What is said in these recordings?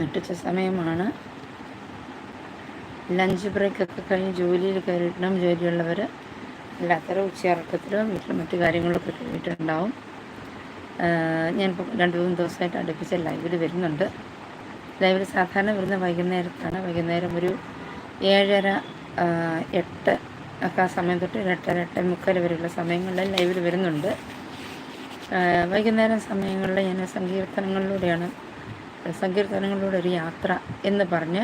നട്ടുച്ച സമയമാണ്. ലഞ്ച് ബ്രേക്കൊക്കെ കഴിഞ്ഞ് ജോലിയിൽ കയറിയിട്ടും ജോലിയുള്ളവർ അല്ലാത്തവർ ഉച്ചയിറക്കത്തിലും വീട്ടിൽ മറ്റു കാര്യങ്ങളൊക്കെ കഴിഞ്ഞിട്ടുണ്ടാവും. ഞാനിപ്പോൾ രണ്ട് മൂന്ന് ദിവസമായിട്ട് അടുപ്പിച്ച് ലൈവിൽ വരുന്നുണ്ട്. ലൈവിൽ സാധാരണ വരുന്ന വൈകുന്നേരത്താണ്. വൈകുന്നേരം ഒരു ഏഴര എട്ട് ഒക്കെ ആ സമയം തൊട്ട് എട്ടര എട്ട് മുക്കാൽ വരെയുള്ള സമയങ്ങളിൽ ലൈവിൽ വരുന്നുണ്ട്. വൈകുന്നേരം സമയങ്ങളിൽ ഞാൻ സങ്കീർത്തനങ്ങളിലൂടെയാണ് സങ്കീർത്തനങ്ങളിലൂടെ ഒരു യാത്ര എന്ന് പറഞ്ഞ്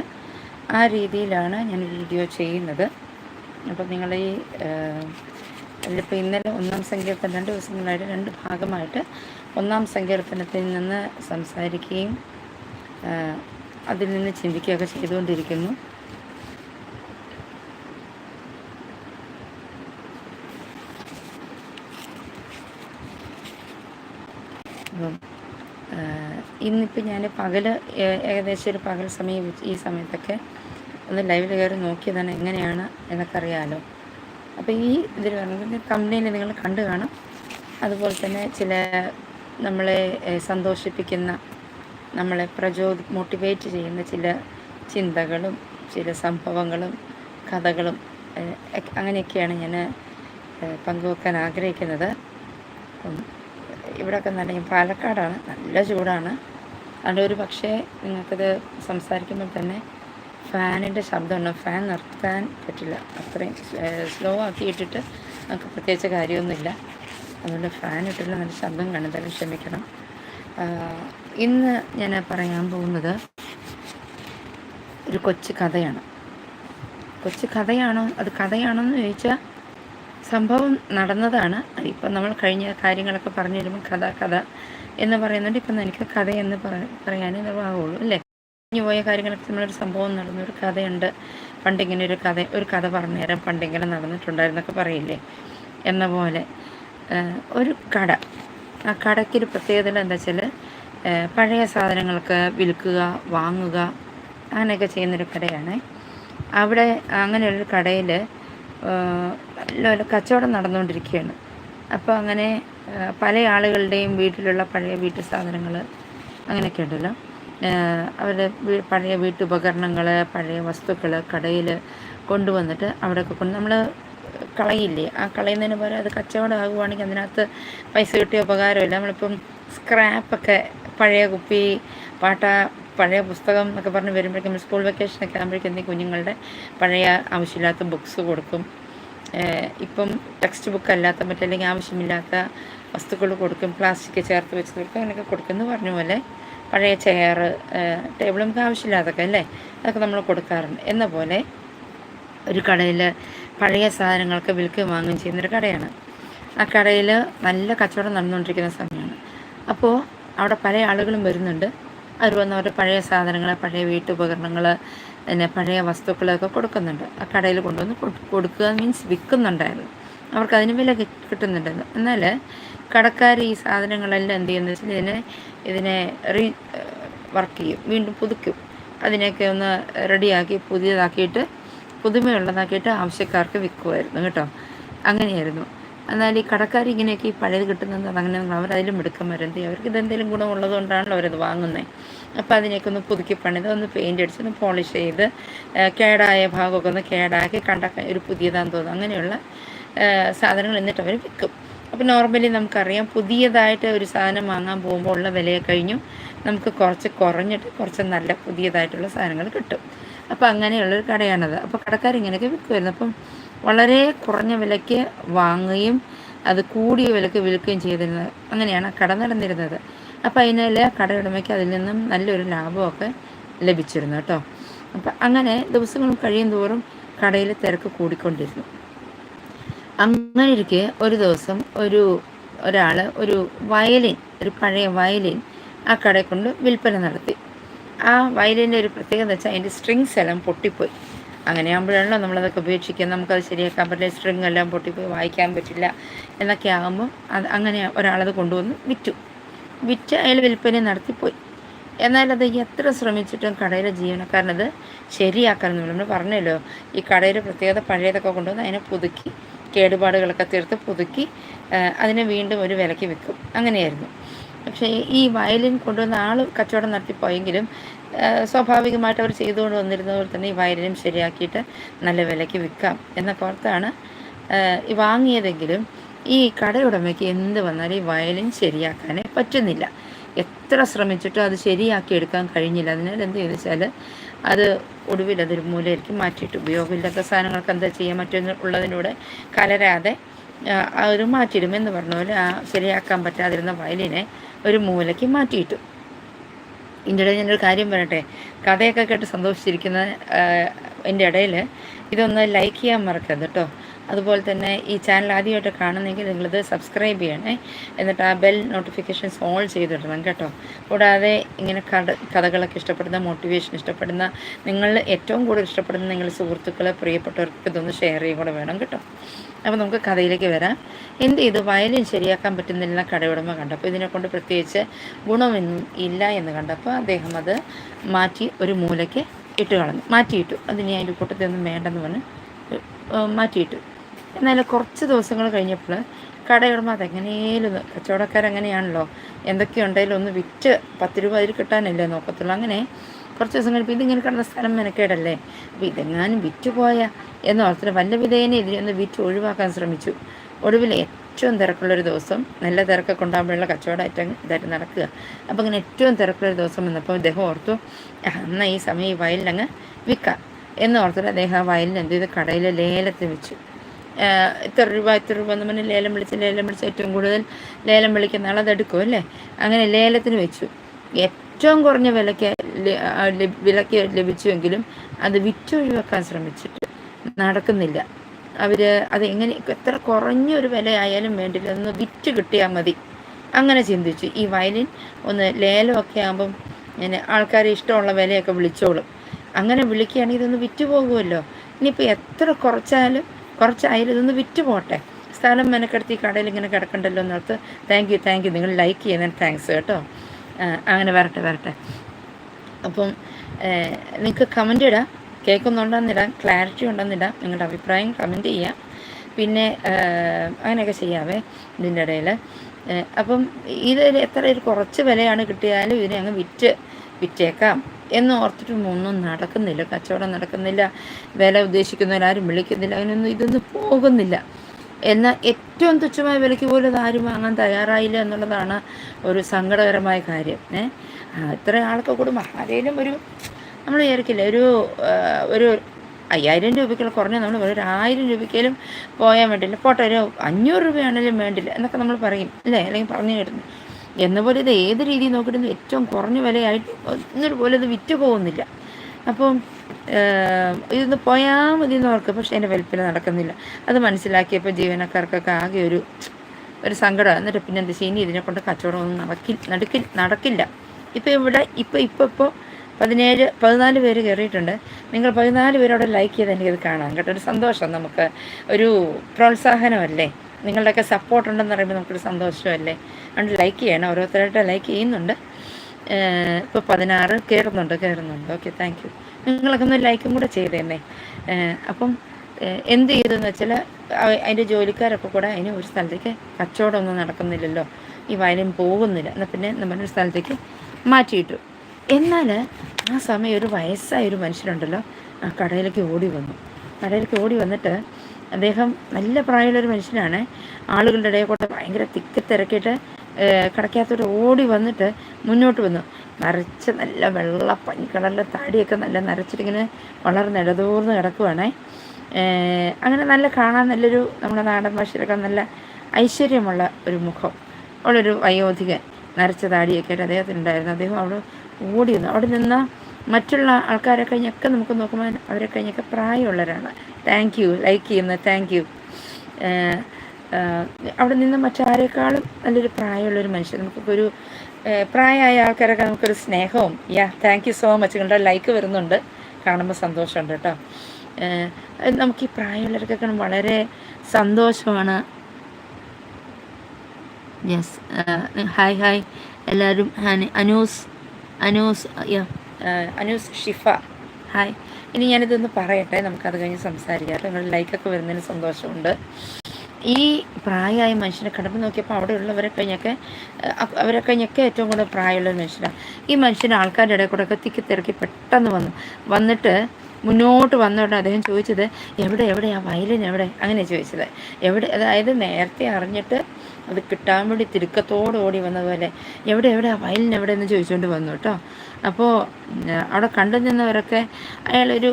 ആ രീതിയിലാണ് ഞാൻ വീഡിയോ ചെയ്യുന്നത്. അപ്പം നിങ്ങൾ ഈ അതിലിപ്പോൾ ഇന്നലെ ഒന്നാം സങ്കീർത്തനം രണ്ട് ദിവസങ്ങളായിട്ട് രണ്ട് ഭാഗമായിട്ട് ഒന്നാം സങ്കീർത്തനത്തിൽ നിന്ന് സംസാരിക്കുകയും അതിൽ നിന്ന് ചിന്തിക്കുകയൊക്കെ ചെയ്തുകൊണ്ടിരിക്കുന്നു. അപ്പം ഇന്നിപ്പോൾ ഞാൻ പകൽ ഏകദേശം ഒരു പകൽ സമയം ഈ സമയത്തൊക്കെ ഒന്ന് ലൈവിൽ കയറി നോക്കിയതാണ് എങ്ങനെയാണ് എന്നൊക്കെ അറിയാമല്ലോ അപ്പോൾ ഈ ഇതിൽ പറഞ്ഞ കമ്പനിയിൽ നിങ്ങൾ കണ്ടു കാണും. അതുപോലെ തന്നെ ചില നമ്മളെ സന്തോഷിപ്പിക്കുന്ന നമ്മളെ പ്രചോദി മോട്ടിവേറ്റ് ചെയ്യുന്ന ചില ചിന്തകളും ചില സംഭവങ്ങളും കഥകളും അങ്ങനെയൊക്കെയാണ് ഞാൻ പങ്കുവെക്കാൻ ആഗ്രഹിക്കുന്നത്. ഇവിടെയൊക്കെ നല്ല പാലക്കാടാണ്. നല്ല ചൂടാണ്. അതുകൊണ്ട് ഒരു പക്ഷേ നിങ്ങൾക്കത് സംസാരിക്കുമ്പോൾ തന്നെ ഫാനിന്റെ ശബ്ദമുണ്ട് ഫാൻ നിർത്താൻ പറ്റില്ല. അത്രയും സ്ലോ ആക്കി ഇട്ടിട്ട് നമുക്ക് പ്രത്യേകിച്ച് കാര്യമൊന്നുമില്ല. അതുകൊണ്ട് ഫാൻ ഇട്ടുള്ള നല്ല ശബ്ദം കാണും എന്തായാലും ക്ഷമിക്കണം ഇന്ന് ഞാൻ പറയാൻ പോകുന്നത് ഒരു കൊച്ചു കഥയാണ്. കൊച്ചു കഥയാണോ? അത് കഥയാണോ എന്ന് ചോദിച്ചാൽ സംഭവം നടന്നതാണ്. ഇപ്പം നമ്മൾ കഴിഞ്ഞ കാര്യങ്ങളൊക്കെ പറഞ്ഞു തരുമ്പോൾ കഥ കഥ എന്ന് പറയുന്നുണ്ട്. ഇപ്പം എനിക്ക് കഥ എന്ന് പറയാനേ നിർവാഹമുള്ളൂ അല്ലേ? കഴിഞ്ഞു പോയ കാര്യങ്ങളൊക്കെ നമ്മളൊരു സംഭവം നടന്നു. ഒരു കഥയുണ്ട്. പണ്ടിങ്ങനെ ഒരു കഥ ഒരു കഥ പറഞ്ഞു തരാം. പണ്ടിങ്ങനെ നടന്നിട്ടുണ്ടായിരുന്നൊക്കെ പറയില്ലേ? എന്ന പോലെ ഒരു കട. ആ കടയ്ക്കൊരു പ്രത്യേകത എന്താ വെച്ചാൽ പഴയ സാധനങ്ങൾക്ക് വിൽക്കുക വാങ്ങുക അങ്ങനെയൊക്കെ ചെയ്യുന്നൊരു കടയാണ്. അവിടെ അങ്ങനെയുള്ളൊരു കടയിൽ നല്ല കച്ചവടം നടന്നുകൊണ്ടിരിക്കുകയാണ്. അപ്പോൾ അങ്ങനെ പല ആളുകളുടെയും വീട്ടിലുള്ള പഴയ വീട്ടു സാധനങ്ങൾ അങ്ങനെയൊക്കെ ഉണ്ടല്ലോ അവരുടെ പഴയ വീട്ടുപകരണങ്ങൾ പഴയ വസ്തുക്കൾ കടയിൽ കൊണ്ടുവന്നിട്ട് അവിടെയൊക്കെ കൊണ്ട് നമ്മൾ കളയില്ലേ? ആ കളയുന്നതിന് പകരം അത് കച്ചവടം ആകുവാണെങ്കിൽ അതിനകത്ത് പൈസ കിട്ടിയ ഉപകാരമില്ല. നമ്മളിപ്പം സ്ക്രാപ്പൊക്കെ പഴയ കുപ്പി പാട്ട പഴയ പുസ്തകം എന്നൊക്കെ പറഞ്ഞ് വരുമ്പോഴേക്കും സ്കൂൾ വെക്കേഷനൊക്കെ ആകുമ്പോഴേക്കും എന്തെങ്കിലും കുഞ്ഞുങ്ങളുടെ പഴയ ആവശ്യമില്ലാത്ത ബുക്സ് കൊടുക്കും. ഇപ്പം ടെക്സ്റ്റ് ബുക്ക് അല്ലാത്ത മറ്റല്ലെങ്കിൽ ആവശ്യമില്ലാത്ത വസ്തുക്കൾ കൊടുക്കും. പ്ലാസ്റ്റിക് ചേർത്ത് വെച്ച് കൊടുക്കും അങ്ങനെയൊക്കെ കൊടുക്കുന്നു പറഞ്ഞ പോലെ പഴയ ചെയർ ടേബിൾ നമുക്ക് ആവശ്യമില്ലാതൊക്കെ അല്ലേ? അതൊക്കെ നമ്മൾ കൊടുക്കാറുണ്ട്. എന്ന പോലെ ഒരു കടയിൽ പഴയ സാധനങ്ങൾക്ക് വിൽക്കുകയും വാങ്ങുകയും ചെയ്യുന്നൊരു കടയാണ്. ആ കടയിൽ നല്ല കച്ചവടം നടന്നുകൊണ്ടിരിക്കുന്ന സമയമാണ്. അപ്പോൾ അവിടെ പല ആളുകളും വരുന്നുണ്ട്. അവർ വന്ന് അവരുടെ പഴയ സാധനങ്ങൾ പഴയ വീട്ടുപകരണങ്ങൾ പിന്നെ പഴയ വസ്തുക്കളൊക്കെ കൊടുക്കുന്നുണ്ട്. ആ കടയിൽ കൊണ്ടുവന്ന് കൊടുക്കുക മീൻസ് വിൽക്കുന്നുണ്ടായിരുന്നു. അവർക്ക് അതിന് വില കിട്ടുന്നുണ്ടായിരുന്നു. എന്നാൽ കടക്കാർ ഈ സാധനങ്ങളെല്ലാം എന്ത് ചെയ്യുന്നത് വെച്ചാൽ ഇതിനെ ഇതിനെ റീ വർക്ക് ചെയ്യും. വീണ്ടും പുതുക്കും. അതിനെയൊക്കെ ഒന്ന് റെഡിയാക്കി പുതിയതാക്കിയിട്ട് പുതുമയുള്ളതാക്കിയിട്ട് ആവശ്യക്കാർക്ക് വിൽക്കുമായിരുന്നു. കേട്ടോ? അങ്ങനെയായിരുന്നു. എന്നാൽ ഈ കടക്കാർ ഇങ്ങനെയൊക്കെ ഈ പഴയത് കിട്ടുന്നത് അങ്ങനെ അവരതിലും ചെയ്യും അവർക്ക് ഇതെന്തെങ്കിലും ഗുണമുള്ളത് കൊണ്ടാണല്ലോ അവരത് വാങ്ങുന്നത് അപ്പോൾ അതിനെയൊക്കെ ഒന്ന് പുതുക്കി പണിത് ഒന്ന് പെയിന്റ് അടിച്ച് ഒന്ന് പോളിഷ് ചെയ്ത് കേടായ ഭാഗമൊക്കെ ഒന്ന് കേടാക്കി കണ്ട ഒരു പുതിയതാന്ന് തോന്നുന്നു. അങ്ങനെയുള്ള സാധനങ്ങൾ എന്നിട്ട് അവർ വിൽക്കും. അപ്പോൾ നോർമലി നമുക്കറിയാം പുതിയതായിട്ട് ഒരു സാധനം വാങ്ങാൻ പോകുമ്പോൾ ഉള്ള വിലയെ കഴിഞ്ഞു നമുക്ക് കുറച്ച് കുറഞ്ഞിട്ട് കുറച്ച് നല്ല പുതിയതായിട്ടുള്ള സാധനങ്ങൾ കിട്ടും. അപ്പോൾ അങ്ങനെയുള്ളൊരു കടയാണത്. അപ്പോൾ കടക്കാർ ഇങ്ങനെയൊക്കെ വിൽക്കുമായിരുന്നു അപ്പം വളരെ കുറഞ്ഞ വിലയ്ക്ക് വാങ്ങുകയും അത് കൂടിയ വിലക്ക് വിൽക്കുകയും ചെയ്തിരുന്നത്. അങ്ങനെയാണ് കട നടന്നിരുന്നത്. അപ്പോൾ അതിനാൽ കടയുടമയ്ക്ക് അതിൽ നിന്നും നല്ലൊരു ലാഭമൊക്കെ ലഭിച്ചിരുന്നു കേട്ടോ. അപ്പം അങ്ങനെ ദിവസങ്ങൾ കഴിയും തോറും കടയിൽ തിരക്ക് കൂടിക്കൊണ്ടിരുന്നു. അങ്ങനെ ഇരിക്കെ ഒരു ദിവസം ഒരു ഒരാൾ ഒരു വയലിൻ ഒരു പഴയ വയലിൻ ആ കടയിൽ കൊണ്ട് വിൽപ്പന നടത്തി. ആ വയലിന്റെ ഒരു പ്രത്യേകത വെച്ചാൽ അതിന്റെ സ്ട്രിങ്സ് എല്ലാം പൊട്ടിപ്പോയി. അങ്ങനെയാകുമ്പോഴാണല്ലോ നമ്മളതൊക്കെ ഉപേക്ഷിക്കുക. നമുക്കത് ശരിയാക്കാൻ പറ്റില്ല. സ്ട്രിങ് എല്ലാം പൊട്ടിപ്പോയി വായിക്കാൻ പറ്റില്ല എന്നൊക്കെ ആകുമ്പോൾ അത് അങ്ങനെ ഒരാളത് കൊണ്ടുവന്ന് വിറ്റു. വിറ്റ് അയാൾ വിൽപ്പന നടത്തിപ്പോയി. എന്നാലത് എത്ര ശ്രമിച്ചിട്ടും കടയിലെ ജീവനക്കാരനത് ശരിയാക്കാനൊന്നും നമ്മൾ പറഞ്ഞല്ലോ ഈ കടയിലെ പ്രത്യേകത പഴയതൊക്കെ കൊണ്ടുവന്ന് അതിനെ പുതുക്കി കേടുപാടുകളൊക്കെ തീർത്ത് പുതുക്കി അതിനെ വീണ്ടും ഒരു വിലയ്ക്ക് വിൽക്കും. അങ്ങനെയായിരുന്നു. പക്ഷേ ഈ വയലിൻ കൊണ്ടുവന്ന ആൾ കച്ചവടം നടത്തിപ്പോയെങ്കിലും സ്വാഭാവികമായിട്ട് അവർ ചെയ്തുകൊണ്ട് വന്നിരുന്ന പോലെ തന്നെ ഈ വയലിനും ശരിയാക്കിയിട്ട് നല്ല വിലയ്ക്ക് വിൽക്കാം എന്നൊക്കെ ഓർത്താണ്. വാങ്ങിയതെങ്കിലും ഈ കടയുടമയ്ക്ക് എന്ത് വന്നാലും ഈ വയലിൻ ശരിയാക്കാനേ പറ്റുന്നില്ല. എത്ര ശ്രമിച്ചിട്ടും അത് ശരിയാക്കി എടുക്കാൻ കഴിഞ്ഞില്ല. അതിനാൽ എന്ത് ചെയ്തു വെച്ചാൽ അത് ഒടുവിൽ അതൊരു മൂലയിലേക്ക് മാറ്റിയിട്ട് ഉപയോഗമില്ലാത്ത സാധനങ്ങൾക്ക് എന്താ ചെയ്യാൻ പറ്റുന്ന ഉള്ളതിലൂടെ കലരാതെ അവർ മാറ്റിയിടും എന്ന് പറഞ്ഞ പോലെ ആ ശരിയാക്കാൻ പറ്റാതിരുന്ന വയലിനെ ഒരു മൂലയ്ക്ക് മാറ്റിയിട്ടു. ഇതിന്റെ ഇടയിൽ ഞാനൊരു കാര്യം പറയട്ടെ? കഥയൊക്കെ കേട്ട് സന്തോഷിച്ചിരിക്കുന്ന എന്റെ ഇടയിൽ ഇതൊന്ന് ലൈക്ക് ചെയ്യാൻ മറക്കരുത് കേട്ടോ. അതുപോലെ തന്നെ ഈ ചാനൽ ആദ്യമായിട്ട് കാണുന്നെങ്കിൽ നിങ്ങളിത് സബ്സ്ക്രൈബ് ചെയ്യണേ. എന്നിട്ട് ആ ബെൽ നോട്ടിഫിക്കേഷൻസ് ഓൾ ചെയ്തിടണം കേട്ടോ. കൂടാതെ ഇങ്ങനെ കഥ കഥകളൊക്കെ ഇഷ്ടപ്പെടുന്ന മോട്ടിവേഷൻ ഇഷ്ടപ്പെടുന്ന നിങ്ങൾ ഏറ്റവും കൂടുതൽ ഇഷ്ടപ്പെടുന്ന നിങ്ങളുടെ സുഹൃത്തുക്കളെ പ്രിയപ്പെട്ടവർക്ക് ഇതൊന്ന് ഷെയർ ചെയ്യും കൂടെ വേണം കേട്ടോ. അപ്പോൾ നമുക്ക് കഥയിലേക്ക് വരാം. എന്ത് ചെയ്തു? വയലിൻ ശരിയാക്കാൻ പറ്റുന്നില്ല കടയുടമ കണ്ടപ്പോൾ ഇതിനെക്കൊണ്ട് പ്രത്യേകിച്ച് ഗുണമൊന്നും ഇല്ല എന്ന് കണ്ടപ്പോൾ അദ്ദേഹം അത് മാറ്റി ഒരു മൂലയ്ക്ക് ഇട്ട് കളഞ്ഞു. മാറ്റിയിട്ടു. അതിന് അതിന്റെ കൂട്ടത്തൊന്നും വേണ്ടെന്ന് പറഞ്ഞ് മാറ്റിയിട്ടു. എന്നാൽ കുറച്ച് ദിവസങ്ങൾ കഴിഞ്ഞപ്പോൾ കടയുടമ അതെങ്ങനെയും കച്ചവടക്കാരങ്ങനെയാണല്ലോ എന്തൊക്കെയുണ്ടെങ്കിലും ഒന്ന് വിറ്റ് പത്ത് രൂപ അതിൽ കിട്ടാനല്ലേ നോക്കത്തുള്ളൂ. അങ്ങനെ കുറച്ച് ദിവസം കഴിഞ്ഞപ്പോൾ ഇതിങ്ങനെ കിടന്ന സ്ഥലം മെനക്കേടല്ലേ. അപ്പോൾ ഇതെങ്ങാനും വിറ്റുപോയ പോയാൽ എന്ന് ഓർത്തിട്ട് വല്ല വിധേയനെ ഇതിനൊന്ന് വിറ്റ് ഒഴിവാക്കാൻ ശ്രമിച്ചു. ഒടുവിൽ ഏറ്റവും തിരക്കുള്ളൊരു ദിവസം നല്ല തിരക്കൊക്കെ ഉണ്ടാകുമ്പോഴുള്ള കച്ചവടമായിട്ട് ഇതായിട്ട് നടക്കുക. അപ്പോൾ ഇങ്ങനെ ഏറ്റവും തിരക്കുള്ളൊരു ദിവസം വന്നപ്പോൾ ഇദ്ദേഹം ഓർത്തു എന്നാൽ ഈ സമയം ഈ വയലിനങ്ങ് വിൽക്കാം. എന്ന് ഓർത്തിട്ട് അദ്ദേഹം ആ വയലിന് എന്ത് ചെയ്ത്? കടയിൽ ലേലത്തിൽ വെച്ചു ഇത്ര രൂപ ഇത്ര രൂപ എന്ന് പറഞ്ഞ് ലേലം വിളിച്ച് ലേലം വിളിച്ച് ഏറ്റവും കൂടുതൽ ലേലം വിളിക്കുന്ന ആൾ അല്ലേ? അങ്ങനെ ലേലത്തിന് വെച്ചു. ഏറ്റവും കുറഞ്ഞ വിലയ്ക്ക് വിലയ്ക്ക് ലഭിച്ചുവെങ്കിലും അത് വിറ്റൊഴിവാക്കാൻ ശ്രമിച്ചിട്ട് നടക്കുന്നില്ല. അവർ അത് എങ്ങനെ എത്ര കുറഞ്ഞൊരു വിലയായാലും വേണ്ടില്ല. ഒന്ന് വിറ്റ് കിട്ടിയാൽ മതി. അങ്ങനെ ചിന്തിച്ചു. ഈ വയലിൻ ഒന്ന് ലേലമൊക്കെ ആകുമ്പം ഇങ്ങനെ ആൾക്കാർ ഇഷ്ടമുള്ള വിലയൊക്കെ വിളിച്ചോളും. അങ്ങനെ വിളിക്കുകയാണെങ്കിൽ ഇതൊന്ന് വിറ്റ് പോകുമല്ലോ. ഇനിയിപ്പോൾ എത്ര കുറച്ചാലും കുറച്ചായാലും ഇതൊന്ന് വിറ്റ് പോട്ടെ. സ്ഥലം മെനക്കെടുത്തി കടയിൽ ഇങ്ങനെ കിടക്കണ്ടല്ലോ എന്നോർത്ത് താങ്ക് യു താങ്ക് യു നിങ്ങൾ ലൈക്ക് ചെയ്യുന്നതിന് താങ്ക്സ് കേട്ടോ. അങ്ങനെ വരട്ടെ വരട്ടെ. അപ്പം നിങ്ങൾക്ക് കമന്റ് ഇടാം. കേൾക്കുന്നുണ്ടെന്നിടാം ക്ലാരിറ്റി ഉണ്ടെന്നിടാം നിങ്ങളുടെ അഭിപ്രായം കമന്റ് ചെയ്യാം. പിന്നെ അങ്ങനെയൊക്കെ ചെയ്യാവേ ഇതിന്റെ ഇടയിൽ അപ്പം ഇത് എത്ര ഒരു കുറച്ച് വിലയാണ് കിട്ടിയാലും ഇതിനെ അങ്ങ് വിറ്റ് വിറ്റേക്കാം. എന്ന് ഓർത്തിട്ടും ഒന്നും നടക്കുന്നില്ല. കച്ചവടം നടക്കുന്നില്ല. വില ഉദ്ദേശിക്കുന്നവരാരും വിളിക്കുന്നില്ല. അങ്ങനെയൊന്നും ഇതൊന്നും പോകുന്നില്ല. എന്നാൽ ഏറ്റവും തുച്ഛമായ വിലയ്ക്ക് പോലും ആരും വാങ്ങാൻ തയ്യാറായില്ല എന്നുള്ളതാണ് ഒരു സങ്കടകരമായ കാര്യം. ഏഹ് ഇത്ര ആൾക്ക് കൂടുമ്പോൾ ആരെങ്കിലും ഒരു നമ്മൾ വിചാരിക്കില്ല ഒരു ഒരു അയ്യായിരം രൂപയ്ക്കുള്ള കുറഞ്ഞ നമ്മൾ ഒരു ആയിരം രൂപയ്ക്കേലും പോയാൻ വേണ്ടില്ല. പോട്ടെ ഒരു അഞ്ഞൂറ് രൂപയാണെങ്കിലും വേണ്ടില്ല എന്നൊക്കെ നമ്മൾ പറയും അല്ലേ? അല്ലെങ്കിൽ പറഞ്ഞു കേട്ടിട്ടുണ്ട്. എന്നപോലെ ഇത് ഏത് രീതിയിൽ നോക്കിയിട്ടും ഏറ്റവും കുറഞ്ഞ വിലയായിട്ട് ഒന്നൊരു പോലെ ഇത് വിറ്റ് പോകുന്നില്ല. അപ്പം ഇതൊന്ന് പോയാൽ മതി എന്ന് ഓർക്കും. പക്ഷേ എന്റെ വലിപ്പിൽ നടക്കുന്നില്ല. അത് മനസ്സിലാക്കിയപ്പോൾ ജീവനക്കാർക്കൊക്കെ ആകെ ഒരു ഒരു സങ്കടം എന്നിട്ട് പിന്നെ എന്താ ചെയ്യുന്നത് ഇതിനെ കൊണ്ട് കച്ചവടം ഒന്നും നടക്കി നടക്കി നടക്കില്ല. ഇപ്പോൾ ഇവിടെ ഇപ്പോൾ ഇപ്പോൾ ഇപ്പോൾ പതിനേഴ് പതിനാല് പേര് കയറിയിട്ടുണ്ട്. നിങ്ങൾ പതിനാല് പേരോടെ ലൈക്ക് ചെയ്ത് എനിക്കത് കാണാം. കേട്ടോ ഒരു സന്തോഷം. നമുക്ക് ഒരു പ്രോത്സാഹനമല്ലേ? നിങ്ങളുടെയൊക്കെ സപ്പോർട്ട് ഉണ്ടെന്ന് പറയുമ്പോൾ നമുക്കൊരു സന്തോഷമല്ലേ? അതുകൊണ്ട് ലൈക്ക് ചെയ്യണം. ഓരോരുത്തരായിട്ട് ലൈക്ക് ചെയ്യുന്നുണ്ട്. ഇപ്പോൾ പതിനാറ് കയറുന്നുണ്ട് കയറുന്നുണ്ട് ഓക്കെ താങ്ക് യു നിങ്ങളൊക്കെ ഒന്ന് ലൈക്കും കൂടെ ചെയ്തേന്നേ. അപ്പം എന്ത് ചെയ്തെന്ന് വെച്ചാൽ അതിന്റെ ജോലിക്കാരൊക്കെ കൂടെ അതിന് ഒരു സ്ഥലത്തേക്ക് കച്ചവടമൊന്നും നടക്കുന്നില്ലല്ലോ. ഈ വയലിൻ പോകുന്നില്ല. എന്നാൽ പിന്നെ നമ്മളൊരു സ്ഥലത്തേക്ക് മാറ്റിയിട്ടു. എന്നാൽ ആ സമയം ഒരു വയസ്സായ ഒരു മനുഷ്യനുണ്ടല്ലോ ആ കടയിലേക്ക് ഓടി വന്നു. കടയിലേക്ക് ഓടി വന്നിട്ട് അദ്ദേഹം നല്ല പ്രായമുള്ളൊരു മനുഷ്യനാണ്. ആളുകളുടെ ഇടയിൽ കൂടെ ഭയങ്കര തിക്കി തിരക്കിയിട്ട് കടക്കകത്തോട്ട് ഓടി വന്നിട്ട് മുന്നോട്ട് വന്നു. നരച്ച് നല്ല വെള്ള പനിക്കളറിലെ താടിയൊക്കെ നല്ല നരച്ചിട്ടിങ്ങനെ വളരെ നിലതൂർന്ന് കിടക്കുവാണേ. അങ്ങനെ നല്ല കാണാൻ നല്ലൊരു നമ്മുടെ നാടൻ ഭാഷയിലൊക്കെ നല്ല ഐശ്വര്യമുള്ള ഒരു മുഖം. ഉള്ളൊരു വയോധികൻ. നരച്ച താടിയൊക്കെ ആയിട്ട് അദ്ദേഹത്തിനുണ്ടായിരുന്നു. അദ്ദേഹം അവിടെ ഓടി വന്നു. അവിടെ നിന്ന് മറ്റുള്ള ആൾക്കാരെ കഴിഞ്ഞൊക്കെ നമുക്ക് നോക്കുമ്പോൾ അവരെ കഴിഞ്ഞൊക്കെ പ്രായമുള്ളവരാണ്. താങ്ക് യു ലൈക്ക് ചെയ്യുന്ന. താങ്ക് യു അവിടെ നിന്ന് മറ്റാരേക്കാളും നല്ലൊരു പ്രായമുള്ളൊരു മനുഷ്യൻ. ഒരു പ്രായമായ ആൾക്കാരൊക്കെ നമുക്കൊരു സ്നേഹവും yeah thank you so much നിങ്ങളുടെ ലൈക്ക് വരുന്നുണ്ട്. കാണുമ്പോൾ സന്തോഷമുണ്ട് കേട്ടോ. നമുക്ക് ഈ പ്രായമുള്ളവർക്കൊക്കെ വളരെ സന്തോഷമാണ്. യെസ് ഹായ് ഹായ് എല്ലാവരും അനൂസ് അനൂസ് അനൂസ് ഷിഫ. ഹായ് ഇനി ഞാനിതൊന്ന് പറയട്ടെ നമുക്കത് കഴിഞ്ഞ് സംസാരിക്കാം. നിങ്ങൾ ലൈക്കൊക്കെ വരുന്നതിന് സന്തോഷമുണ്ട്. ഈ പ്രായമായ മനുഷ്യനെ കടന്നു നോക്കിയപ്പോൾ അവിടെയുള്ളവരെ കഴിഞ്ഞൊക്കെ അവരെ കഴിഞ്ഞൊക്കെ ഏറ്റവും കൂടുതൽ പ്രായമുള്ള ഒരു മനുഷ്യനാണ് ഈ മനുഷ്യൻ ആൾക്കാരുടെ ഇടയിൽ കൂടെ ഒക്കെ തിക്കി തിരക്കി പെട്ടെന്ന് വന്നു. വന്നിട്ട് മുന്നോട്ട് വന്നോണ്ട് അദ്ദേഹം ചോദിച്ചത് എവിടെ എവിടെയാ വയലിൻ എവിടെ? അങ്ങനെ ചോദിച്ചത്. എവിടെ അതായത് നേരത്തെ അറിഞ്ഞിട്ട് അത് കിട്ടാൻ വേണ്ടി തിരുക്കത്തോട് ഓടി വന്നതുപോലെ എവിടെ എവിടെ ആ വയലിൻ എവിടെ എന്ന് ചോദിച്ചുകൊണ്ട് വന്നു കേട്ടോ. അപ്പോൾ അവിടെ കണ്ടു നിന്നവരൊക്കെ അയാളൊരു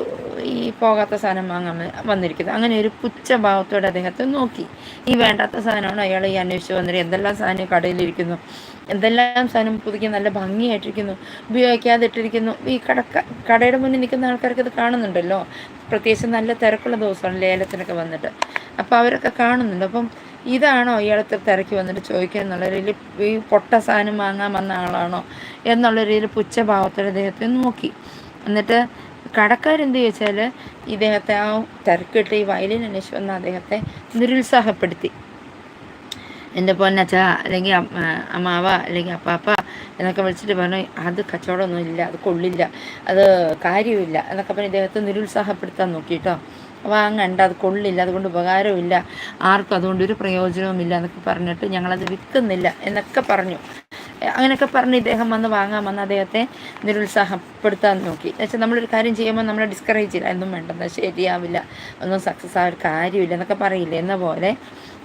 ഈ പോകാത്ത സാധനം വാങ്ങാൻ വന്നിരിക്കുന്നത് അങ്ങനെ ഒരു പുച്ഛഭാവത്തോടെ അദ്ദേഹത്തെ നോക്കി. ഈ വേണ്ടാത്ത സാധനമാണ് അയാൾ ഈ അന്വേഷിച്ച് വന്നിട്ട് എന്തെല്ലാം സാധനം കടയിലിരിക്കുന്നു? എന്തെല്ലാം സാധനം പുതുക്കി നല്ല ഭംഗിയായിട്ടിരിക്കുന്നു? ഉപയോഗിക്കാതെ ഇട്ടിരിക്കുന്നു ഈ കടക്ക കടയുടെ മുന്നിൽ നിൽക്കുന്ന ആൾക്കാർക്ക് ഇത് കാണുന്നുണ്ടല്ലോ. പ്രത്യേകിച്ച് നല്ല തിരക്കുള്ള ദിവസമാണ് ലേലത്തിനൊക്കെ വന്നിട്ട്. അപ്പോൾ അവരൊക്കെ കാണുന്നുണ്ട്. അപ്പം ഇതാണോ ഇയാളത്തെ തിരക്കി വന്നിട്ട് ചോദിക്കുക എന്നുള്ള രീതിയിൽ ഈ പൊട്ട സാധനം വാങ്ങാൻ വന്ന ആളാണോ എന്നുള്ള രീതിയിൽ പുച്ഛഭാവത്തോടെ അദ്ദേഹത്തെ നോക്കി. എന്നിട്ട് കടക്കാരെന്ത് ചോദിച്ചാൽ ഇദ്ദേഹത്തെ ആ തിരക്കിട്ട് ഈ വയലിൻ അന്വേഷിച്ച് വന്ന അദ്ദേഹത്തെ നിരുത്സാഹപ്പെടുത്തി. എന്റെ പൊന്നച്ച അല്ലെങ്കിൽ അമ്മ- അമ്മാവ അല്ലെങ്കിൽ അപ്പാപ്പ എന്നൊക്കെ വിളിച്ചിട്ട് പറഞ്ഞു അത് കച്ചവടമൊന്നുമില്ല അത് കൊള്ളില്ല അത് കാര്യമില്ല എന്നൊക്കെ പറഞ്ഞ് ഇദ്ദേഹത്തെ നിരുത്സാഹപ്പെടുത്താൻ നോക്കി കേട്ടോ വാങ്ങണ്ട അത് കൊള്ളില്ല അതുകൊണ്ട് ഉപകാരമില്ല ആർക്കും അതുകൊണ്ട് ഒരു പ്രയോജനവുമില്ല എന്നൊക്കെ പറഞ്ഞിട്ട് ഞങ്ങളത് വിൽക്കുന്നില്ല എന്നൊക്കെ പറഞ്ഞു. അങ്ങനെയൊക്കെ പറഞ്ഞ് ഇദ്ദേഹം വന്ന് വാങ്ങാൻ വന്ന് അദ്ദേഹത്തെ നിരുത്സാഹപ്പെടുത്താൻ നോക്കി. എന്നുവെച്ചാൽ നമ്മളൊരു കാര്യം ചെയ്യുമ്പോൾ നമ്മളെ ഡിസ്കറേജ് ചെയ്യില്ല എന്നും വേണ്ടെന്ന് ശരിയാവില്ല. ഒന്നും സക്സസ് ആ ഒരു കാര്യമില്ല എന്നൊക്കെ പറയില്ല? എന്ന പോലെ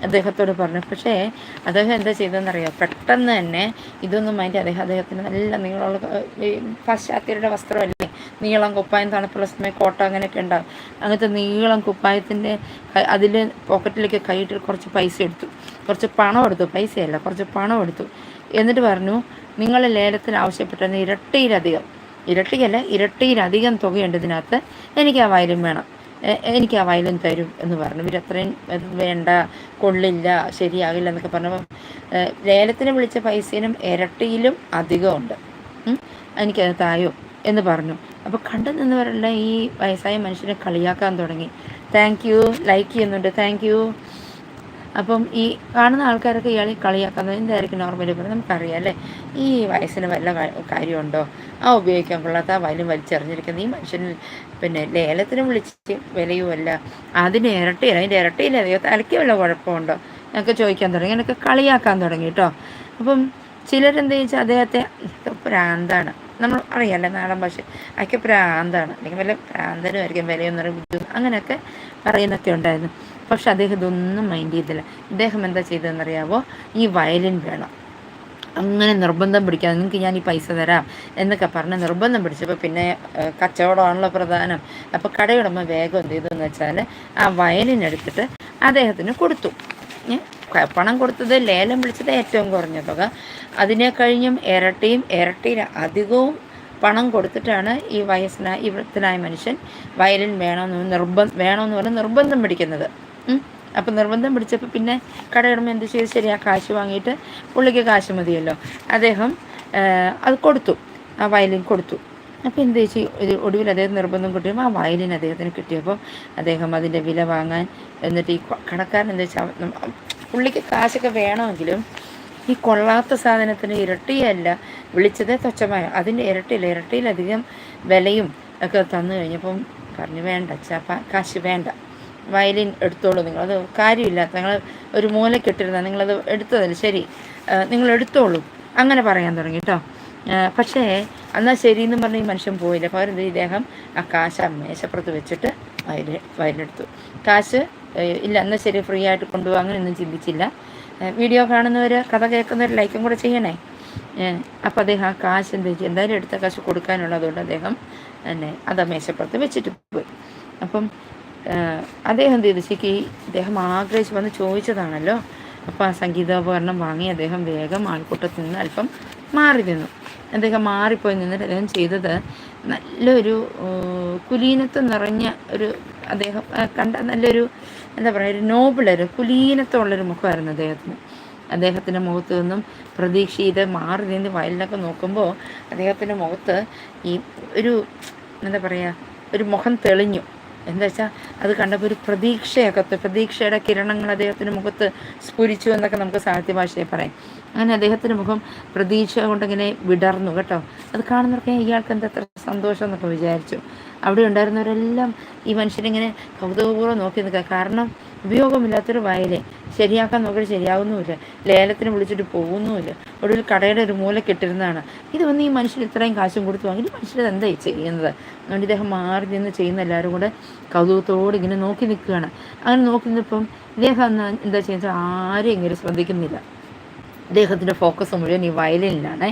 അദ്ദേഹത്തോട് പറഞ്ഞു. പക്ഷേ അദ്ദേഹം എന്താ ചെയ്തതെന്നറിയാം? പെട്ടെന്ന് തന്നെ ഇതൊന്നും മൈൻഡ് അദ്ദേഹം അദ്ദേഹത്തിന് നല്ല നീളമുള്ള പാശ്ചാത്യരുടെ വസ്ത്രമല്ലേ? നീളം കുപ്പായം തണുപ്പുള്ള സമയം കോട്ട അങ്ങനെയൊക്കെ ഉണ്ടാവും. അങ്ങനത്തെ നീളം കുപ്പായത്തിന്റെ അതിൽ പോക്കറ്റിലേക്ക് കൈയിട്ട് കുറച്ച് പൈസ എടുത്തു. കുറച്ച് പണം എടുത്തു. പൈസയല്ല കുറച്ച് പണം എടുത്തു. എന്നിട്ട് പറഞ്ഞു നിങ്ങൾ ലേലത്തിന് ആവശ്യപ്പെട്ടതിന് ഇരട്ടിയിലധികം ഇരട്ടിയല്ല ഇരട്ടിയിലധികം തുകയുണ്ട് ഇതിനകത്ത്. എനിക്ക് ആ വയലും വേണം. എനിക്ക് ആ വയലും തരും എന്ന് പറഞ്ഞു. ഇവരത്രയും വേണ്ട കൊള്ളില്ല ശരിയാകില്ല എന്നൊക്കെ പറഞ്ഞപ്പോൾ ലേലത്തിന് വിളിച്ച പൈസയിലും ഇരട്ടിയിലും അധികമുണ്ട്. എനിക്കത് തായോ എന്ന് പറഞ്ഞു. അപ്പോൾ കണ്ടു നിന്നവരെല്ലാം ഈ വയസ്സായ മനുഷ്യനെ കളിയാക്കാൻ തുടങ്ങി. താങ്ക് യു ലൈക്ക് ചെയ്യുന്നുണ്ട് താങ്ക് യു. അപ്പം ഈ കാണുന്ന ആൾക്കാരൊക്കെ ഇയാളെ കളിയാക്കുന്നത് എന്തായിരിക്കും നോർമലി പറയുന്നത്? നമുക്കറിയാം അല്ലേ? ഈ വയസ്സിന് വല്ല കാര്യമുണ്ടോ? ആ ഉപയോഗിക്കാൻ കൊള്ളാത്ത ആ വയലും വലിച്ചെറിഞ്ഞിരിക്കുന്ന ഈ മനുഷ്യൻ പിന്നെ ലേലത്തിനും വിളിച്ച് വിലയുമല്ല. അതിന് ഇരട്ടിയില്ല അതിന്റെ ഇരട്ടിയില്ല അലക്കി വല്ല കുഴപ്പമുണ്ടോ? എന്നൊക്കെ ചോദിക്കാൻ തുടങ്ങി. എനിക്ക് കളിയാക്കാൻ തുടങ്ങി കേട്ടോ അപ്പം ചിലരെന്ത് ചോദിച്ചാൽ അദ്ദേഹത്തെ പ്രാന്താണ്. നമ്മൾ അറിയാമല്ലോ നാടൻ ഭാഷ. അതൊക്കെ പ്രാന്താണ്. അല്ലെങ്കിൽ വല്ല പ്രാന്തനുമായിരിക്കും വിലയൊന്നും അറിയും അങ്ങനെയൊക്കെ പറയുന്നൊക്കെ ഉണ്ടായിരുന്നു. പക്ഷെ അദ്ദേഹം ഇതൊന്നും മൈൻഡ് ചെയ്തില്ല. ഇദ്ദേഹം എന്താ ചെയ്തതെന്നറിയാവോ? ഈ വയലിൻ വേണം. അങ്ങനെ നിർബന്ധം പിടിക്കാം നിങ്ങൾക്ക് ഞാൻ ഈ പൈസ തരാം എന്നൊക്കെ പറഞ്ഞ് നിർബന്ധം പിടിച്ചപ്പോൾ പിന്നെ കച്ചവടമാണല്ലോ പ്രധാനം. അപ്പോൾ കടയുടമ വേഗം എന്ത് ചെയ്തു എന്ന് വെച്ചാൽ ആ വയലിൻ എടുത്തിട്ട് അദ്ദേഹത്തിന് കൊടുത്തു. പണം കൊടുത്തത് ലേലം വിളിച്ചത് ഏറ്റവും കുറഞ്ഞ തുക. അതിനെ കഴിഞ്ഞും ഇരട്ടിയും ഇരട്ടിയിൽ അധികവും പണം കൊടുത്തിട്ടാണ് ഈ വയസ്സിനായ ഈ വൃത്തനായ മനുഷ്യൻ വയലിൻ വേണമെന്ന് നിർബന്ധം വേണമെന്ന് പറഞ്ഞ് നിർബന്ധം പിടിക്കുന്നത്. അപ്പം നിർബന്ധം പിടിച്ചപ്പോൾ പിന്നെ കടയുടമ എന്ത് ചെയ്ത്? ശരി ആ കാശ് വാങ്ങിയിട്ട് പുള്ളിക്ക് കാശ് മതിയല്ലോ. അദ്ദേഹം അത് കൊടുത്തു. ആ വയലിൻ കൊടുത്തു. അപ്പോൾ എന്ത് ചേച്ചി? ഒരു ഒടുവിൽ അദ്ദേഹം നിർബന്ധം കിട്ടിയപ്പോൾ ആ വയലിൻ അദ്ദേഹത്തിന് കിട്ടിയപ്പോൾ അദ്ദേഹം അതിന്റെ വില വാങ്ങാൻ എന്നിട്ട് ഈ കടക്കാരൻ എന്താ വെച്ചാൽ പുള്ളിക്ക് കാശൊക്കെ വേണമെങ്കിലും ഈ കൊള്ളാത്ത സാധനത്തിന് ഇരട്ടിയല്ല വിളിച്ചത് തുച്ഛമായ അതിന്റെ ഇരട്ടിയില്ല ഇരട്ടിയിലധികം വിലയും ഒക്കെ തന്നു കഴിഞ്ഞപ്പം പറഞ്ഞു വേണ്ട ചാപ്പ കാശ് വേണ്ട. വയലിൻ എടുത്തോളൂ നിങ്ങൾ. അത് കാര്യമില്ല. നിങ്ങൾ ഒരു മൂലക്കിട്ടിരുന്ന നിങ്ങളത് എടുത്തതല്ല ശരി. നിങ്ങൾ എടുത്തോളൂ. അങ്ങനെ പറയാൻ തുടങ്ങി കേട്ടോ പക്ഷേ എന്നാൽ ശരി എന്നും പറഞ്ഞ് ഈ മനുഷ്യൻ പോയില്ല. പകരം? ഇദ്ദേഹം ആ കാശ് ആ മേശപ്പുറത്ത് വെച്ചിട്ട് വയൽ വയലെടുത്തു. കാശ് ഇല്ല എന്നാൽ ശരി ഫ്രീ ആയിട്ട് കൊണ്ടുപോകാം. അങ്ങനെയൊന്നും ചിന്തിച്ചില്ല. വീഡിയോ കാണുന്നവർ കഥ കേൾക്കുന്നവർ ലൈക്കും കൂടെ ചെയ്യണേ. അപ്പോൾ അദ്ദേഹം ആ കാശ് എന്ത് ചെയ്യും എന്തായാലും എടുത്ത കാശ് കൊടുക്കാനുള്ളതുകൊണ്ട് അദ്ദേഹം എന്നെ അത് മേശപ്പുറത്ത് വെച്ചിട്ട് പോയി. അപ്പം അദ്ദേഹം എന്ത് ചെയ്തു ശരിക്കും ഇദ്ദേഹം ആഗ്രഹിച്ച് വന്ന് ചോദിച്ചതാണല്ലോ. അപ്പോൾ ആ സംഗീതോപകരണം വാങ്ങി അദ്ദേഹം വേഗം ആൾക്കൂട്ടത്തിൽ നിന്ന് അല്പം മാറി നിന്നു. അദ്ദേഹം മാറിപ്പോയി നിന്നിട്ട് അദ്ദേഹം ചെയ്തത് നല്ലൊരു കുലീനത്വം നിറഞ്ഞ ഒരു അദ്ദേഹം കണ്ട നല്ലൊരു എന്താ പറയുക ഒരു നോബിളൊരു കുലീനത്വമുള്ളൊരു മുഖമായിരുന്നു അദ്ദേഹത്തിന്. അദ്ദേഹത്തിന്റെ മുഖത്ത് നിന്നും പ്രതീക്ഷയിത് മാറി നിന്ന് വയലിനൊക്കെ നോക്കുമ്പോൾ അദ്ദേഹത്തിന്റെ മുഖത്ത് ഈ ഒരു എന്താ പറയുക ഒരു മുഖം തെളിഞ്ഞു. എന്താ വെച്ചാൽ അത് കണ്ടപ്പോൾ ഒരു പ്രതീക്ഷയൊക്കെ പ്രതീക്ഷയുടെ കിരണങ്ങൾ അദ്ദേഹത്തിന്റെ മുഖത്ത് സ്ഫുരിച്ചു എന്നൊക്കെ നമുക്ക് സാഹിത്യ ഭാഷയെ പറയാം. അങ്ങനെ അദ്ദേഹത്തിന്റെ മുഖം പ്രതീക്ഷ കൊണ്ടിങ്ങനെ വിടർന്നു കേട്ടോ. അത് കാണുന്നവർക്ക് ഇയാൾക്ക് എന്താ അത്ര സന്തോഷം എന്നൊക്കെ വിചാരിച്ചു. അവിടെ ഉണ്ടായിരുന്നവരെല്ലാം ഈ മനുഷ്യനിങ്ങനെ കൗതുകപൂർവം നോക്കി നിൽക്കുക. കാരണം ഉപയോഗമില്ലാത്തൊരു വയലേ. ശരിയാക്കാൻ നോക്കിയിട്ട് ശരിയാവുന്നുമില്ല. ലേലത്തിന് വിളിച്ചിട്ട് പോകുന്നുമില്ല. ഒടുവിൽ കടയുടെ ഒരു മൂലക്കിട്ടിരുന്നതാണ് ഇത് വന്ന് ഈ മനുഷ്യൻ ഇത്രയും കാശും കൊടുത്തു വാങ്ങി. മനുഷ്യർ എന്തായി ചെയ്യുന്നത്? അതുകൊണ്ട് ഇദ്ദേഹം മാറി നിന്ന് ചെയ്യുന്ന എല്ലാവരും കൂടെ കൗതുകത്തോട് ഇങ്ങനെ നോക്കി നിൽക്കുകയാണ്. അങ്ങനെ നോക്കി നിന്നപ്പം ഇദ്ദേഹം എന്താ ചെയ്യുന്നത്? ആരും ഇങ്ങനെ ശ്രദ്ധിക്കുന്നില്ല. അദ്ദേഹത്തിന്റെ ഫോക്കസ് മുഴുവൻ ഈ വയലിനിലാണ്.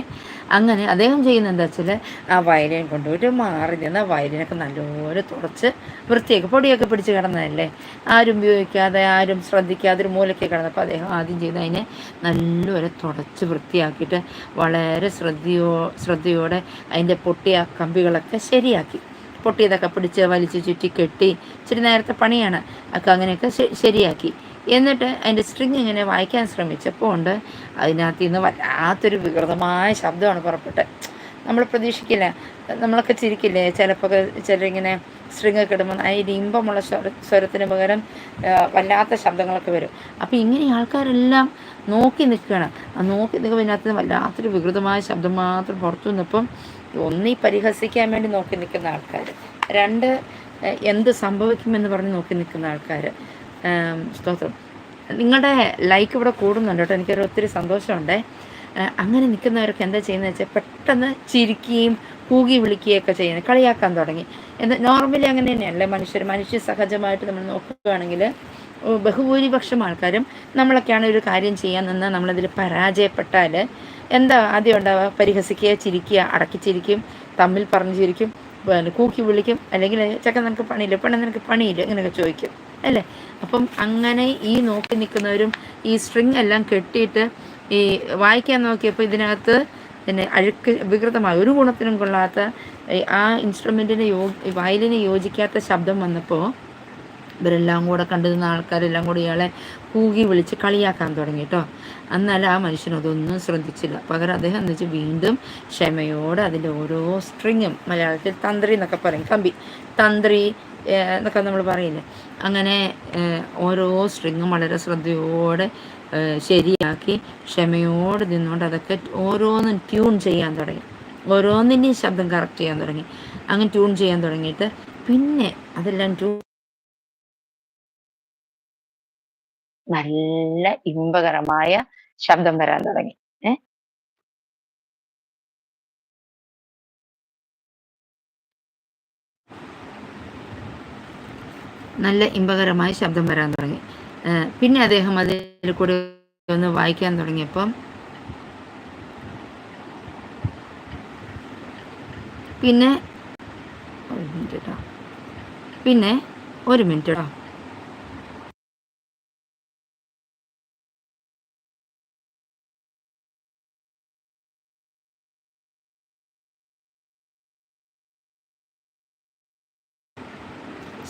അങ്ങനെ അദ്ദേഹം ചെയ്യുന്ന എന്താ വെച്ചാൽ ആ വയലിൻ കൊണ്ടുപോയിട്ട് മാറി നിന്ന് വയലിനൊക്കെ നല്ലപോലെ തുടച്ച് വൃത്തിയൊക്കെ പൊടിയൊക്കെ പിടിച്ച് കിടന്നതല്ലേ? ആരും ഉപയോഗിക്കാതെ ആരും ശ്രദ്ധിക്കാതെ ഒരു മൂലയ്ക്ക് കിടന്നപ്പോൾ അദ്ദേഹം ആദ്യം ചെയ്ത് അതിനെ നല്ലപോലെ തുടച്ച് വൃത്തിയാക്കിയിട്ട് വളരെ ശ്രദ്ധയോ ശ്രദ്ധയോടെ അതിന്റെ പൊട്ടിയ കമ്പികളൊക്കെ ശരിയാക്കി. പൊട്ടിയതൊക്കെ പിടിച്ച് വലിച്ച് ചുറ്റി കെട്ടി ഇച്ചിരി നേരത്തെ പണിയാണ്. ഒക്കെ അങ്ങനെയൊക്കെ ശരിയാക്കി. എന്നിട്ട് അതിന്റെ സ്ട്രിങ് ഇങ്ങനെ വായിക്കാൻ ശ്രമിച്ചപ്പോൾ ഉണ്ട്. അതിനകത്ത് നിന്ന് വല്ലാത്തൊരു വികൃതമായ ശബ്ദമാണ് പുറപ്പെട്ടത്. നമ്മൾ പ്രതീക്ഷിക്കില്ല. നമ്മളൊക്കെ ചിരിക്കില്ലേ? ചിലപ്പോൾ ചിലരിങ്ങനെ സ്ട്രിങ് ഒക്കെ ഇടുമ്പോൾ അതിന്റെ ഇമ്പമുള്ള സ്വര സ്വരത്തിന് പകരം വല്ലാത്ത ശബ്ദങ്ങളൊക്കെ വരും. അപ്പോൾ ഇങ്ങനെ ആൾക്കാരെല്ലാം നോക്കി നിൽക്കുകയാണ്. ആ നോക്കി നിൽക്കുമ്പോൾ ഇതിനകത്ത് വല്ലാത്തൊരു വികൃതമായ ശബ്ദം മാത്രം പുറത്തു നിന്നപ്പം ഒന്നീ പരിഹസിക്കാൻ വേണ്ടി നോക്കി നിൽക്കുന്ന ആൾക്കാർ രണ്ട് എന്ത് സംഭവിക്കുമെന്ന് പറഞ്ഞ് നോക്കി നിൽക്കുന്ന ആൾക്കാർ സ്തോത്രം. നിങ്ങളുടെ ലൈക്ക് ഇവിടെ കൂടുന്നുണ്ട് കേട്ടോ. എനിക്കൊരു ഒത്തിരി സന്തോഷമുണ്ട്. അങ്ങനെ നിൽക്കുന്നവരൊക്കെ എന്താ ചെയ്യുന്നത് വെച്ചാൽ പെട്ടെന്ന് ചിരിക്കുകയും കൂകി വിളിക്കുകയും ഒക്കെ ചെയ്യുന്നത് കളിയാക്കാൻ തുടങ്ങി. എന്താ നോർമലി അങ്ങനെ തന്നെയല്ലേ മനുഷ്യർ? മനുഷ്യ സഹജമായിട്ട് നമ്മൾ നോക്കുകയാണെങ്കിൽ ബഹുഭൂരിപക്ഷം ആൾക്കാരും നമ്മളൊക്കെയാണ് ഒരു കാര്യം ചെയ്യാൻ നിന്ന് നമ്മളതിൽ പരാജയപ്പെട്ടാൽ എന്താ ആദ്യം ഉണ്ടാവുക? പരിഹസിക്കുക ചിരിക്കുക അടക്കി ചിരിക്കും തമ്മിൽ പറഞ്ഞു ചിരിക്കും പിന്നെ കൂക്കി വിളിക്കും അല്ലെങ്കിൽ ചക്ക നിനക്ക് പണിയില്ല? പെണ്ണ നിനക്ക് പണിയില്ല? ഇങ്ങനെയൊക്കെ ചോദിക്കും. അല്ലേ? അപ്പം അങ്ങനെ ഈ നോക്കി നിൽക്കുന്നവരും ഈ സ്ട്രിങ് എല്ലാം കെട്ടിയിട്ട് ഈ വായിക്കാൻ നോക്കിയപ്പോൾ ഇതിനകത്ത് പിന്നെ അഴുക്ക് വികൃതമായ ഒരു ഗുണത്തിനും കൊള്ളാത്ത ആ ഇൻസ്ട്രുമെന്റിന് യോ വയലിന് യോജിക്കാത്ത ശബ്ദം വന്നപ്പോൾ ഇവരെല്ലാം കൂടെ കണ്ടിരുന്ന ആൾക്കാരെല്ലാം കൂടി ഇയാളെ കൂകി വിളിച്ച് കളിയാക്കാൻ തുടങ്ങി കേട്ടോ എന്നാൽ ആ മനുഷ്യൻ അതൊന്നും ശ്രദ്ധിച്ചില്ല. പകരം അദ്ദേഹം എന്ന് വെച്ചാൽ വീണ്ടും ക്ഷമയോടെ അതിന്റെ ഓരോ സ്ട്രിങ്ങും മലയാളത്തിൽ തന്ത്രി എന്നൊക്കെ പറയും. കമ്പി. തന്ത്രി എന്നൊക്കെ നമ്മൾ പറയില്ലേ? അങ്ങനെ ഓരോ സ്ട്രിങ്ങും വളരെ ശ്രദ്ധയോടെ ശരിയാക്കി ക്ഷമയോടെ നിന്നുകൊണ്ട് അതൊക്കെ ഓരോന്നും ട്യൂൺ ചെയ്യാൻ തുടങ്ങി. ഓരോന്നിന്റെയും ശബ്ദം കറക്റ്റ് ചെയ്യാൻ തുടങ്ങി. അങ്ങനെ ട്യൂൺ ചെയ്യാൻ തുടങ്ങിയിട്ട് പിന്നെ അതെല്ലാം ട്യൂൺ നല്ല ഇമ്പകരമായ ശബ്ദം വരാൻ തുടങ്ങി. നല്ല ഇമ്പകരമായ ശബ്ദം വരാൻ തുടങ്ങി. പിന്നെ അദ്ദേഹം അതിൽ കൂടെ ഒന്ന് വായിക്കാൻ തുടങ്ങിയപ്പം പിന്നെ പിന്നെ ഒരു മിനിറ്റ് കേട്ടോ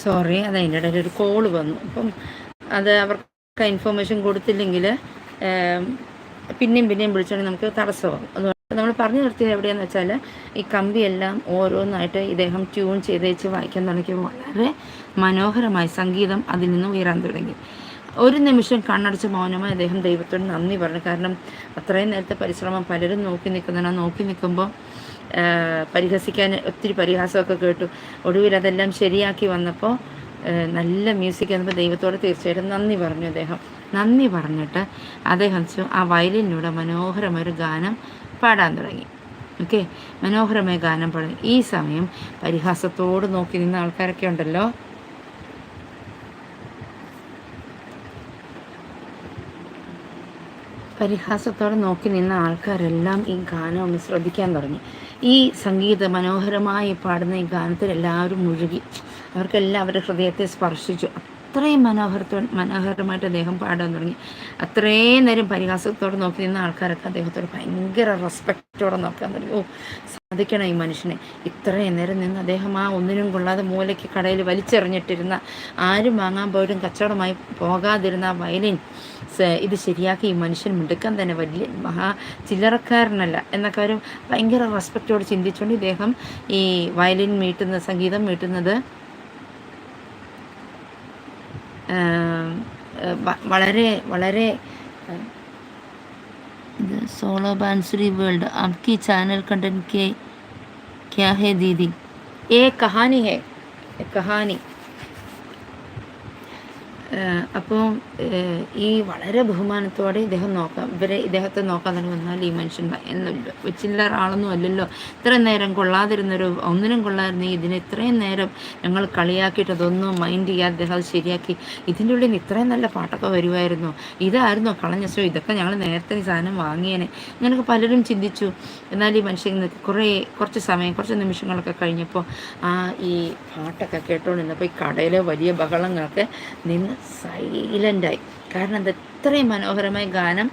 സോറി അത് അതിന്റെ ഇടയിൽ ഒരു കോൾ വന്നു. അപ്പം അത് അവർക്ക് ഇൻഫോർമേഷൻ കൊടുത്തില്ലെങ്കിൽ പിന്നെയും പിന്നെയും വിളിച്ചുകൊണ്ട് നമുക്ക് തടസ്സമാകും അതുകൊണ്ട് നമ്മൾ പറഞ്ഞു നിർത്തിയത് എവിടെയാന്ന് വെച്ചാൽ ഈ കമ്പിയെല്ലാം ഓരോന്നായിട്ട് ഇദ്ദേഹം ട്യൂൺ ചെയ്ത് വെച്ച് വായിക്കാൻ തുടങ്ങിയപ്പോൾ വളരെ മനോഹരമായി സംഗീതം അതിൽ നിന്ന് ഉയരാൻ തുടങ്ങി. ഒരു നിമിഷം കണ്ണടച്ച് മൗനമായി അദ്ദേഹം ദൈവത്തോട് നന്ദി പറഞ്ഞു. കാരണം അത്രയും നേരത്തെ പരിശ്രമം പലരും നോക്കി നിൽക്കുന്നതാണ്. നോക്കി നിൽക്കുമ്പോൾ പരിഹസിക്കാൻ ഒത്തിരി പരിഹാസമൊക്കെ കേട്ടു. ഒടുവിൽ അതെല്ലാം ശരിയാക്കി വന്നപ്പോൾ നല്ല മ്യൂസിക് വന്നപ്പോൾ ദൈവത്തോട് തീർച്ചയായിട്ടും നന്ദി പറഞ്ഞു അദ്ദേഹം. നന്ദി പറഞ്ഞിട്ട് അദ്ദേഹം ആ വയലിനൂടെ മനോഹരമായൊരു ഗാനം പാടാൻ തുടങ്ങി. ഓക്കെ? മനോഹരമായ ഗാനം പാടും. ഈ സമയം പരിഹാസത്തോട് നോക്കി നിന്ന ആൾക്കാരൊക്കെ ഉണ്ടല്ലോ? പരിഹാസത്തോടെ നോക്കി നിന്ന ആൾക്കാരെല്ലാം ഈ ഗാനം ഒന്ന് ശ്രദ്ധിക്കാൻ തുടങ്ങി. ഈ സംഗീത മനോഹരമായി പാടുന്ന ഈ ഗാനത്തിൽ എല്ലാവരും മുഴുകി. അവർക്കെല്ലാം അവരുടെ ഹൃദയത്തെ സ്പർശിച്ചു. അത്രയും മനോഹരത്തോ മനോഹരമായിട്ട് അദ്ദേഹം പാടാൻ തുടങ്ങി. അത്രയും നേരം പരിഹാസത്തോടെ നോക്കി നിന്ന ആൾക്കാരൊക്കെ അദ്ദേഹത്തോട് ഭയങ്കര റെസ്പെക്റ്റോടെ നോക്കാൻ തുടങ്ങി. ഓ സാധിക്കണം ഈ മനുഷ്യനെ. ഇത്രയും നേരം നിന്ന് അദ്ദേഹം ആ ഒന്നിനും കൊള്ളാതെ മൂലയ്ക്ക് കടയിൽ വലിച്ചെറിഞ്ഞിട്ടിരുന്ന ആരും വാങ്ങാൻ പോയിട്ടും കച്ചവടമായി പോകാതിരുന്ന വയലിൻ ഇത് ശരിയാക്കി ഈ മനുഷ്യൻ മിടുക്കാൻ തന്നെ വലിയ മഹാ ചില്ലറക്കാരനല്ല എന്നൊക്കെ ഒരു ഭയങ്കര റെസ്പെക്റ്റോട് ചിന്തിച്ചുകൊണ്ട് ഇദ്ദേഹം ഈ വയലിൻ മീട്ടുന്ന സംഗീതം മീട്ടുന്നത് വളരെ വളരെ सोलह बांसुरी वर्ल्ड आपकी चैनल कंटेंट के क्या है दीदी एक कहानी है एक कहानी അപ്പോൾ ഈ വളരെ ബഹുമാനത്തോടെ ഇദ്ദേഹം നോക്കാം ഇവരെ ഇദ്ദേഹത്തെ നോക്കാൻ തന്നെ വന്നാൽ ഈ മനുഷ്യൻ എന്നല്ലോ ചില്ലറ ആളൊന്നും അല്ലല്ലോ. ഇത്രയും നേരം കൊള്ളാതിരുന്നൊരു ഒന്നിനും കൊള്ളാതിരുന്ന ഇതിന് ഇത്രയും നേരം ഞങ്ങൾ കളിയാക്കിയിട്ട് അതൊന്നും മൈൻഡ് ചെയ്യാതെ അദ്ദേഹം അത് ശരിയാക്കി. ഇതിന്റെ ഉള്ളിൽ ഇത്രയും നല്ല പാട്ടൊക്കെ വരുമായിരുന്നു ഇതായിരുന്നു കളഞ്ഞ ശോ ഇതൊക്കെ ഞങ്ങൾ നേരത്തെ ഈ സാധനം വാങ്ങിയേനെ. ഇങ്ങനെയൊക്കെ പലരും ചിന്തിച്ചു. എന്നാൽ ഈ മനുഷ്യൻ കുറേ കുറച്ച് സമയം കുറച്ച് നിമിഷങ്ങളൊക്കെ കഴിഞ്ഞപ്പോൾ ആ ഈ പാട്ടൊക്കെ കേട്ടോണ്ടിരുന്നപ്പോൾ ഈ കടയിലെ വലിയ ബഹളങ്ങളൊക്കെ നിന്ന് സൈലന്റായി കാരണം അത് അത്രയും മനോഹരമായ ഗാനം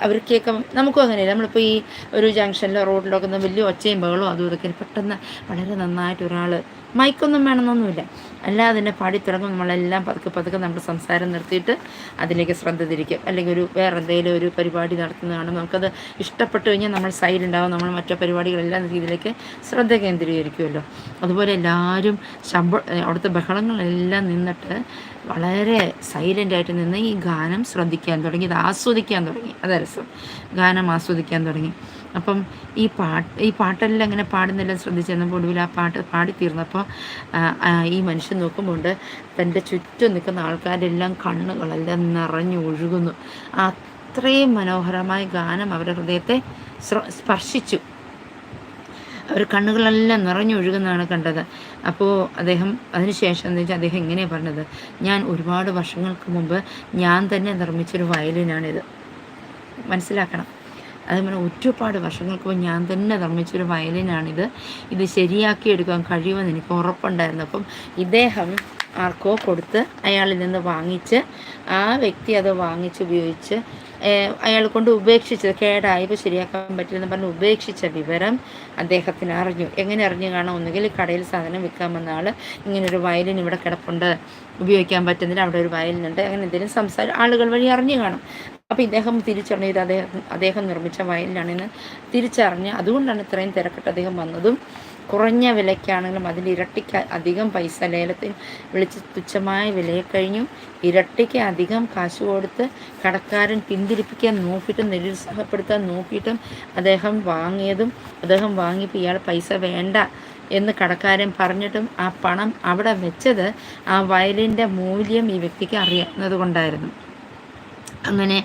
അവർ കേൾക്കാൻ നമുക്കും അങ്ങനെയല്ല? നമ്മളിപ്പോൾ ഈ ഒരു ജംഗ്ഷനിലോ റോഡിലോ ഒക്കെ വലിയ ഒച്ചയും ബഹളോ അതും ഇതൊക്കെ പെട്ടെന്ന് വളരെ നന്നായിട്ട് ഒരാൾ മൈക്കൊന്നും വേണമെന്നൊന്നുമില്ല. അല്ലാതെ അതിന്റെ പാടി തുടങ്ങും. നമ്മളെല്ലാം പതുക്കെ പതുക്കെ നമ്മുടെ സംസാരം നിർത്തിയിട്ട് അതിലേക്ക് ശ്രദ്ധ തിരിക്കും. അല്ലെങ്കിൽ ഒരു വേറെ എന്തെങ്കിലും ഒരു പരിപാടി നടത്തുന്നതാണ് നമുക്കത് ഇഷ്ടപ്പെട്ടു കഴിഞ്ഞാൽ നമ്മൾ ആവും നമ്മൾ മറ്റു പരിപാടികളെല്ലാം രീതിയിലേക്ക് ശ്രദ്ധ കേന്ദ്രീകരിക്കുമല്ലോ. അതുപോലെ എല്ലാവരും ശമ്പ അവിടുത്തെ ബഹളങ്ങളെല്ലാം നിന്നിട്ട് വളരെ സൈലന്റായിട്ട് നിന്ന് ഈ ഗാനം ശ്രദ്ധിക്കാൻ തുടങ്ങി. ഇത് ആസ്വദിക്കാൻ തുടങ്ങി. അതരസം ഗാനം ആസ്വദിക്കാൻ തുടങ്ങി. അപ്പം ഈ പാട്ട് ഈ പാട്ടെല്ലാം ഇങ്ങനെ പാടുന്നെല്ലാം ശ്രദ്ധിച്ചപ്പോൾ ഒടുവിൽ ആ പാട്ട് പാടിത്തീർന്നപ്പോൾ ഈ മനുഷ്യൻ നോക്കുമ്പോൾ തന്റെ ചുറ്റും നിൽക്കുന്ന ആൾക്കാരെല്ലാം കണ്ണുകളെല്ലാം നിറഞ്ഞു ഒഴുകുന്നു. അത്രയും മനോഹരമായ ഗാനം അവരുടെ ഹൃദയത്തെ സ്പർശിച്ചു. അവർ കണ്ണുകളെല്ലാം നിറഞ്ഞൊഴുകുന്നതാണ് കണ്ടത്. അപ്പോൾ അദ്ദേഹം അതിനുശേഷം എന്ന് വെച്ചാൽ അദ്ദേഹം ഇങ്ങനെയാണ് പറഞ്ഞത്? ഞാൻ ഒരുപാട് വർഷങ്ങൾക്ക് മുമ്പ് ഞാൻ തന്നെ നിർമ്മിച്ചൊരു വയലിനാണിത്. മനസ്സിലാക്കണം. അതേപോലെ ഒരുപാട് വർഷങ്ങൾക്ക് മുമ്പ് ഞാൻ തന്നെ നിർമ്മിച്ചൊരു വയലിനാണിത്. ഇത് ശരിയാക്കി എടുക്കാൻ കഴിയുമെന്ന് എനിക്ക് ഉറപ്പുണ്ടായിരുന്നു. അപ്പം ഇദ്ദേഹം ആർക്കോ കൊടുത്ത് അയാളിൽ നിന്ന് വാങ്ങിച്ച് ആ വ്യക്തി അത് വാങ്ങിച്ച് ഉപയോഗിച്ച് അയാൾ കൊണ്ട് ഉപേക്ഷിച്ചത് കേടായപ്പോൾ ശരിയാക്കാൻ പറ്റില്ലെന്ന് പറഞ്ഞ് ഉപേക്ഷിച്ച വിവരം അദ്ദേഹത്തിന് അറിഞ്ഞു. എങ്ങനെ അറിഞ്ഞു കാണാം? ഒന്നുകിൽ കടയിൽ സാധനം വിൽക്കാൻ വന്ന ആൾ ഇങ്ങനൊരു വയലിൻ ഇവിടെ കിടപ്പുണ്ട്. ഉപയോഗിക്കാൻ പറ്റുന്നില്ല അവിടെ ഒരു വയലിനുണ്ട്. അങ്ങനെ എന്തെങ്കിലും സംസാരം ആളുകൾ വഴി അറിഞ്ഞു കാണും. അപ്പോൾ ഇദ്ദേഹം തിരിച്ചറിഞ്ഞത് അദ്ദേഹം അദ്ദേഹം നിർമ്മിച്ച വയലിലാണെന്ന് തിരിച്ചറിഞ്ഞ് അതുകൊണ്ടാണ് ഇത്രയും തിരക്കിട്ട് അദ്ദേഹം വന്നതും കുറഞ്ഞ വിലയ്ക്കാണെങ്കിലും അതിൽ ഇരട്ടിക്ക് അധികം പൈസ ലേലത്തിൽ വിളിച്ച് തുച്ഛമായ വിലയെ കഴിഞ്ഞു. ഇരട്ടിക്ക് അധികം കാശ് കൊടുത്ത് കടക്കാരൻ പിന്തിരിപ്പിക്കാൻ നോക്കിയിട്ടും നിരുത്സാഹപ്പെടുത്താൻ നോക്കിയിട്ടും അദ്ദേഹം വാങ്ങിയതും അദ്ദേഹം വാങ്ങിയപ്പോൾ ഇയാൾ പൈസ വേണ്ട എന്ന് കടക്കാരൻ പറഞ്ഞിട്ടും ആ പണം അവിടെ വെച്ചത് ആ വയലിന്റെ മൂല്യം ഈ വ്യക്തിക്ക് അറിയാവുന്നത് കൊണ്ടായിരുന്നു. അങ്ങനെ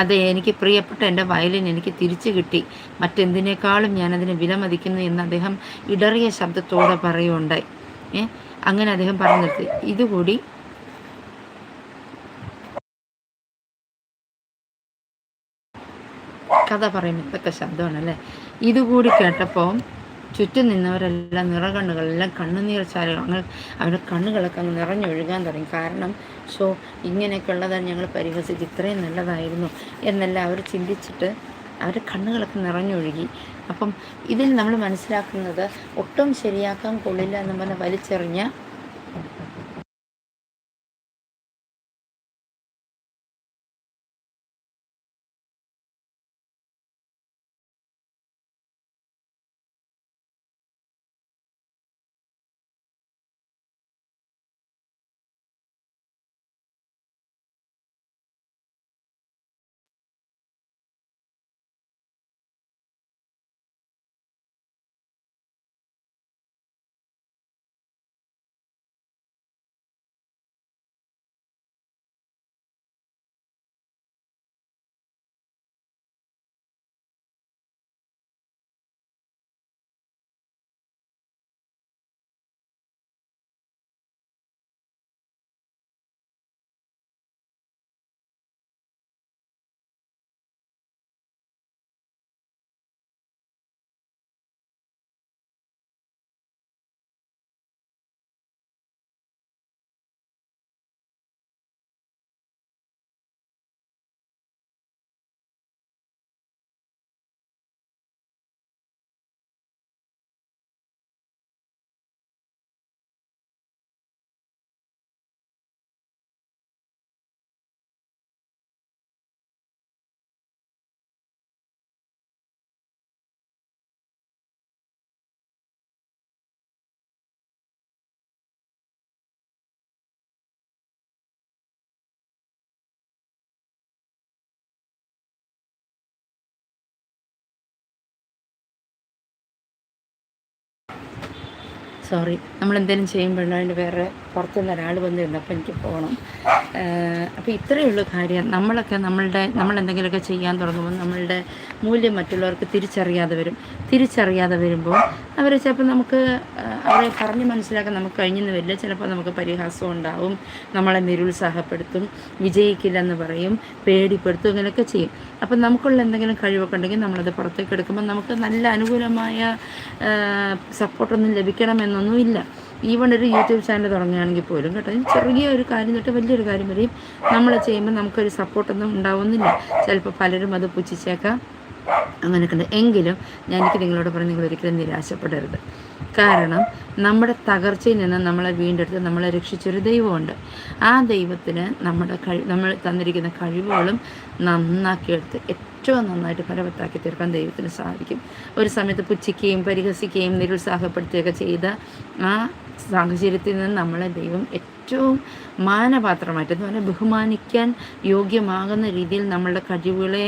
അത് എനിക്ക് പ്രിയപ്പെട്ട എന്റെ വയലിൻ എനിക്ക് തിരിച്ചു കിട്ടി. മറ്റെന്തിനേക്കാളും ഞാനതിനെ വിലമതിക്കുന്നു എന്ന് അദ്ദേഹം ഇടറിയ ശബ്ദത്തോടെ പറയുകയുണ്ടായി. അങ്ങനെ അദ്ദേഹം പറഞ്ഞു നിർത്തി. ഇതുകൂടി കഥ പറയുമ്പോൾ ഇതൊക്കെ ശബ്ദമാണല്ലേ? ഇതുകൂടി കേട്ടപ്പോൾ ചുറ്റും നിന്നവരെല്ലാം നിറകണ്ണുകളെല്ലാം കണ്ണുനീർ ചാലുകൾ അങ്ങനെ അവരുടെ കണ്ണുകളൊക്കെ അങ്ങ് നിറഞ്ഞൊഴുകാൻ തുടങ്ങി. കാരണം സോ ഇങ്ങനെയൊക്കെ ഉള്ളതാണ് ഞങ്ങൾ പരിഹസിച്ച് ഇത്രയും നല്ലതായിരുന്നു എന്നെല്ലാം അവർ ചിന്തിച്ചിട്ട് അവരുടെ കണ്ണുകളൊക്കെ നിറഞ്ഞൊഴുകി അപ്പം ഇതിൽ നമ്മൾ മനസ്സിലാക്കുന്നത് ഒട്ടും ശരിയാക്കാൻ കൊള്ളില്ല എന്ന് പറഞ്ഞ വലിച്ചെറിഞ്ഞ സോറി നമ്മൾ എന്തെങ്കിലും ചെയ്യുമ്പോഴാണ് വേറെ പുറത്തുനിന്ന് ഒരാൾ വന്നിരുന്നു. അപ്പോൾ എനിക്ക് പോകണം അപ്പോൾ ഇത്രയേ ഉള്ളൂ കാര്യം. നമ്മളൊക്കെ നമ്മളുടെ നമ്മൾ എന്തെങ്കിലുമൊക്കെ ചെയ്യാൻ തുടങ്ങുമ്പോൾ നമ്മളുടെ മൂല്യം മറ്റുള്ളവർക്ക് തിരിച്ചറിയാതെ വരും. തിരിച്ചറിയാതെ വരുമ്പോൾ അവർ ചിലപ്പോൾ നമുക്ക് അവരെ പറഞ്ഞ് മനസ്സിലാക്കാൻ നമുക്ക് കഴിഞ്ഞെന്ന് വരില്ല. ചിലപ്പോൾ നമുക്ക് പരിഹാസം ഉണ്ടാവും. നമ്മളെ നിരുത്സാഹപ്പെടുത്തും. വിജയിക്കില്ലെന്ന് പറയും. പേടിപ്പെടുത്തും. ഇങ്ങനെയൊക്കെ ചെയ്യും. അപ്പം നമുക്കുള്ള എന്തെങ്കിലും കഴിവൊക്കെ ഉണ്ടെങ്കിൽ നമ്മളത് പുറത്തേക്ക് എടുക്കുമ്പോൾ നമുക്ക് നല്ല അനുകൂലമായ സപ്പോർട്ടൊന്നും ലഭിക്കണമെന്നൊന്നും ഇല്ല. ഈവൺ ഒരു യൂട്യൂബ് ചാനൽ തുടങ്ങുകയാണെങ്കിൽ പോലും കേട്ടോ ചെറിയ ഒരു കാര്യം തൊട്ട് വലിയൊരു കാര്യം വരെയും നമ്മൾ ചെയ്യുമ്പോൾ നമുക്കൊരു സപ്പോർട്ടൊന്നും ഉണ്ടാവുന്നില്ല. ചിലപ്പോൾ പലരും അത് പുച്ഛിച്ചേക്കാം. അങ്ങനെയൊക്കെ എങ്കിലും ഞാൻ എനിക്ക് നിങ്ങളോട് പറഞ്ഞ് നിങ്ങൾ ഒരിക്കലും നിരാശപ്പെടരുത്. കാരണം നമ്മുടെ തകർച്ചയിൽ നിന്ന് നമ്മളെ വീണ്ടെടുത്ത് നമ്മളെ രക്ഷിച്ചൊരു ദൈവമുണ്ട്. ആ ദൈവത്തിന് നമ്മുടെ കഴി നമ്മൾ തന്നിരിക്കുന്ന കഴിവുകളും നന്നാക്കിയെടുത്ത് ഏറ്റവും നന്നായിട്ട് ഫലവത്താക്കി തീർക്കാൻ ദൈവത്തിന് സാധിക്കും. ഒരു സമയത്ത് പുച്ഛിക്കുകയും പരിഹസിക്കുകയും നിരുത്സാഹപ്പെടുത്തുകയൊക്കെ ചെയ്ത ആ സാഹചര്യത്തിൽ നിന്ന് നമ്മളെ ദൈവം ഏറ്റവും മാനപാത്രമായിട്ട് എന്ന് പറഞ്ഞാൽ ബഹുമാനിക്കാൻ യോഗ്യമാകുന്ന രീതിയിൽ നമ്മളുടെ കഴിവുകളെ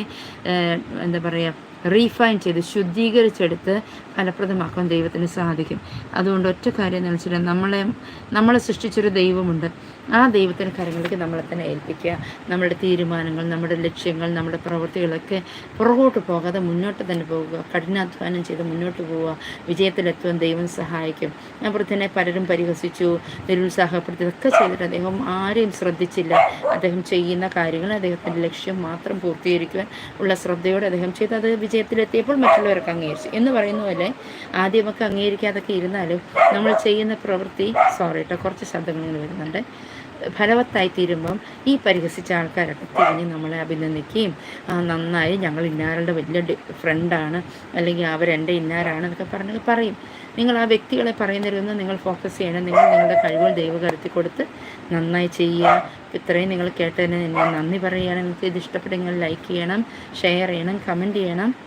എന്താ പറയുക റീഫൈൻ ചെയ്ത് ശുദ്ധീകരിച്ചെടുത്ത് ഫലപ്രദമാക്കാൻ ദൈവത്തിന് സാധിക്കും. അതുകൊണ്ട് ഒറ്റ കാര്യം എന്ന് വെച്ചാൽ നമ്മളെ നമ്മളെ സൃഷ്ടിച്ചൊരു ദൈവമുണ്ട്. ആ ദൈവത്തിന്റെ കരങ്ങളിലേക്ക് നമ്മളെ തന്നെ ഏൽപ്പിക്കുക. നമ്മുടെ തീരുമാനങ്ങൾ നമ്മുടെ ലക്ഷ്യങ്ങൾ നമ്മുടെ പ്രവൃത്തികളൊക്കെ പുറകോട്ട് പോകാതെ മുന്നോട്ട് തന്നെ പോകുക. കഠിനാധ്വാനം ചെയ്ത് മുന്നോട്ട് പോവുക. വിജയത്തിലെത്തുവാൻ ദൈവം സഹായിക്കും. ഞാൻ തന്നെ പലരും പരിഹസിച്ചു നിരുത്സാഹപ്പെടുത്തി ഇതൊക്കെ ചെയ്തിട്ട് അദ്ദേഹം ആരെയും ശ്രദ്ധിച്ചില്ല. അദ്ദേഹം ചെയ്യുന്ന കാര്യങ്ങൾ അദ്ദേഹത്തിന്റെ ലക്ഷ്യം മാത്രം പൂർത്തീകരിക്കുവാൻ ഉള്ള ശ്രദ്ധയോടെ അദ്ദേഹം ചെയ്ത്. അത് വിജയത്തിലെത്തിയപ്പോൾ മറ്റുള്ളവരൊക്കെ അംഗീകരിച്ചു. എന്ന് പറയുന്ന പോലെ ആദ്യമൊക്കെ അംഗീകരിക്കാതൊക്കെ ഇരുന്നാലും നമ്മൾ ചെയ്യുന്ന പ്രവൃത്തി സോറി കേട്ടോ കുറച്ച് ശബ്ദങ്ങൾ വരുന്നുണ്ട്. ഫലവത്തായി തീരുമ്പം ഈ പരിഹസിച്ച ആൾക്കാരൊക്കെ തിരിഞ്ഞ് നമ്മളെ അഭിനന്ദിക്കുകയും "ആ, നന്നായി ഞങ്ങൾ ഇന്നാരുടെ വലിയ ഫ്രണ്ടാണ് അല്ലെങ്കിൽ അവരെന്റെ ഇന്നാരാണ് എന്നൊക്കെ പറഞ്ഞ് പറയും. നിങ്ങൾ ആ വ്യക്തികളെ പറയുന്നതിരുന്ന് നിങ്ങൾ ഫോക്കസ് ചെയ്യണം. നിങ്ങൾ നിങ്ങളുടെ കഴിവുകൾ ദൈവകരുത്തി കൊടുത്ത് നന്നായി ചെയ്യുക. ഇത്രയും നിങ്ങൾ കേട്ടതിന് നന്ദി പറയുകയാണ്. നിങ്ങൾക്ക് ഇത് ഇഷ്ടപ്പെട്ടെങ്കിൽ ലൈക്ക് ചെയ്യണം ഷെയർ ചെയ്യണം കമന്റ് ചെയ്യണം.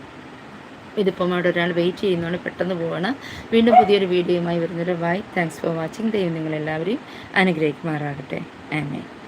ഇതിപ്പം അവിടെ ഒരാൾ വെയിറ്റ് ചെയ്യുന്നതുകൊണ്ട് പെട്ടെന്ന് പോവാണ്. വീണ്ടും പുതിയൊരു വീഡിയോയുമായി വരുന്നൊരു ബൈ താങ്ക്സ് ഫോർ വാച്ചിങ് ദൈവം നിങ്ങളെല്ലാവരെയും അനുഗ്രഹിക്കുമാറാകട്ടെ. ആമേ